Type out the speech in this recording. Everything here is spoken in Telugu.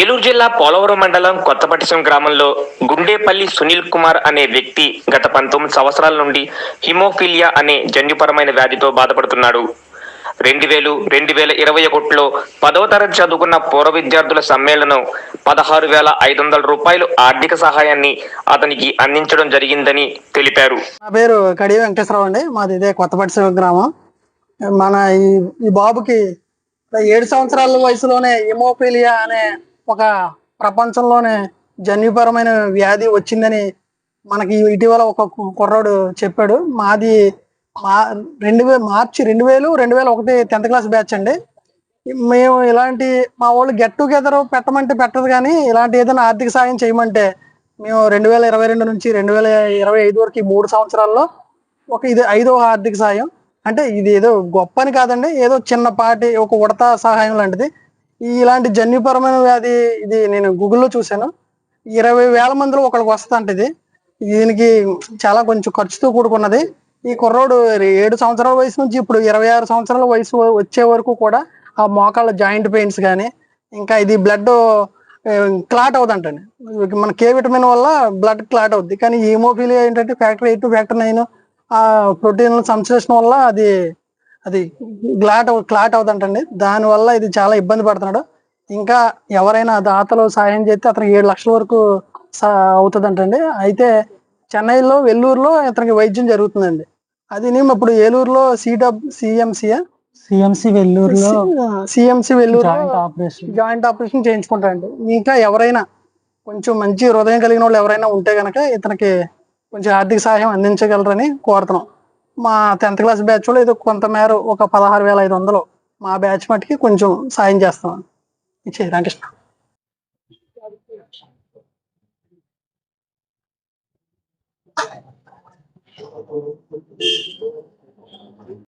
ఏలూరు జిల్లా పోలవరం మండలం కొత్తపట్టిసం గ్రామంలో గుండేపల్లి సునీల్ కుమార్ అనే వ్యక్తి గత పంతొమ్మిది సంవత్సరాల నుండి హిమోఫిలియా అనే జన్యుపరమైన వ్యాధితో బాధపడుతున్నాడు. రెండు వేలు రెండు వేల ఇరవై ఒకటిలో పదవ తరగతి చదువుకున్న పూర్వ విద్యార్థుల సమ్మేళనం పదహారు వేల ఐదు వందల రూపాయలు ఆర్థిక సహాయాన్ని అతనికి అందించడం జరిగిందని తెలిపారు. నా పేరు కడి వెంకటేశ్వరరావు అండి. మాది ఇదే కొత్తపట్టిసీమ గ్రామం. మన ఈ ఈ బాబుకి ఏడు సంవత్సరాల వయసులోనే హిమోఫీలియా అనే ఒక ప్రపంచంలోనే జన్యుపరమైన వ్యాధి వచ్చిందని మనకి ఇటీవల ఒక కుర్రాడు చెప్పాడు. మాది మా రెండు వేల మార్చి రెండు వేలు రెండు వేల ఒకటి టెన్త్ క్లాస్ బ్యాచ్ అండి. మేము ఇలాంటి మా వాళ్ళు గెట్ టుగెదర్ పెట్టమంటే పెట్టదు కానీ ఇలాంటి ఏదైనా ఆర్థిక సాయం చేయమంటే మేము రెండు వేల ఇరవై రెండు నుంచి రెండు వేల ఇరవై ఐదు వరకు మూడు సంవత్సరాల్లో ఒక ఇది ఐదో ఆర్థిక సాయం. అంటే ఇది ఏదో గొప్ప అని కాదండి. ఏదో చిన్నపాటి ఒక ఉడత సహాయం లాంటిది. ఇలాంటి జన్యుపరమైన వ్యాధి ఇది నేను గూగుల్లో చూశాను. ఇరవై వేల మందిలో ఒకరికి వస్తుంది ఇది. దీనికి చాలా కొంచెం ఖర్చుతో కూడుకున్నది. ఈ కుర్రోడు ఏడు సంవత్సరాల వయసు నుంచి ఇప్పుడు ఇరవై ఆరు సంవత్సరాల వయసు వచ్చే వరకు కూడా ఆ మోకాళ్ళ జాయింట్ పెయిన్స్ కానీ ఇంకా ఇది బ్లడ్ క్లాట్ అవుదంటండి. మన కే విటమిన్ వల్ల బ్లడ్ క్లాట్ అవుద్ది. కానీ హీమోఫీలియా ఏంటంటే ఫ్యాక్టర్ ఎయిట్ ఫ్యాక్టర్ నైన్ ఆ ప్రోటీన్ సంశ్లేషణ వల్ల అది అది గ్లాట్ క్లాట్ అవుతుంటండి దానివల్ల ఇది చాలా ఇబ్బంది పడుతున్నాడు. ఇంకా ఎవరైనా దాతలు సహాయం చేస్తే అతనికి ఏడు లక్షల వరకు అవుతుందంటండి. అయితే చెన్నైలో వెల్లూరులో ఇతనికి వైద్యం జరుగుతుందండి. అది నేను ఇప్పుడు ఏలూరులో సిడబ్ CMC CMC వెల్లూరులో CMC Vellore joint operation. Joint operation చేయించుకుంటారండి. ఇంకా ఎవరైనా కొంచెం మంచి హృదయం కలిగిన వాళ్ళు ఎవరైనా ఉంటే గనక ఇతనికి కొంచెం ఆర్థిక సహాయం అందించగలరని కోరుతున్నాం. మా టెన్త్ క్లాస్ బ్యాచ్లో ఏదో కొంతమేర ఒక పదహారు వేల ఐదు వందలు మా బ్యాచ్ మట్టికి కొంచెం సాయం చేస్తాం. ఇచ్చే రామకృష్ణ.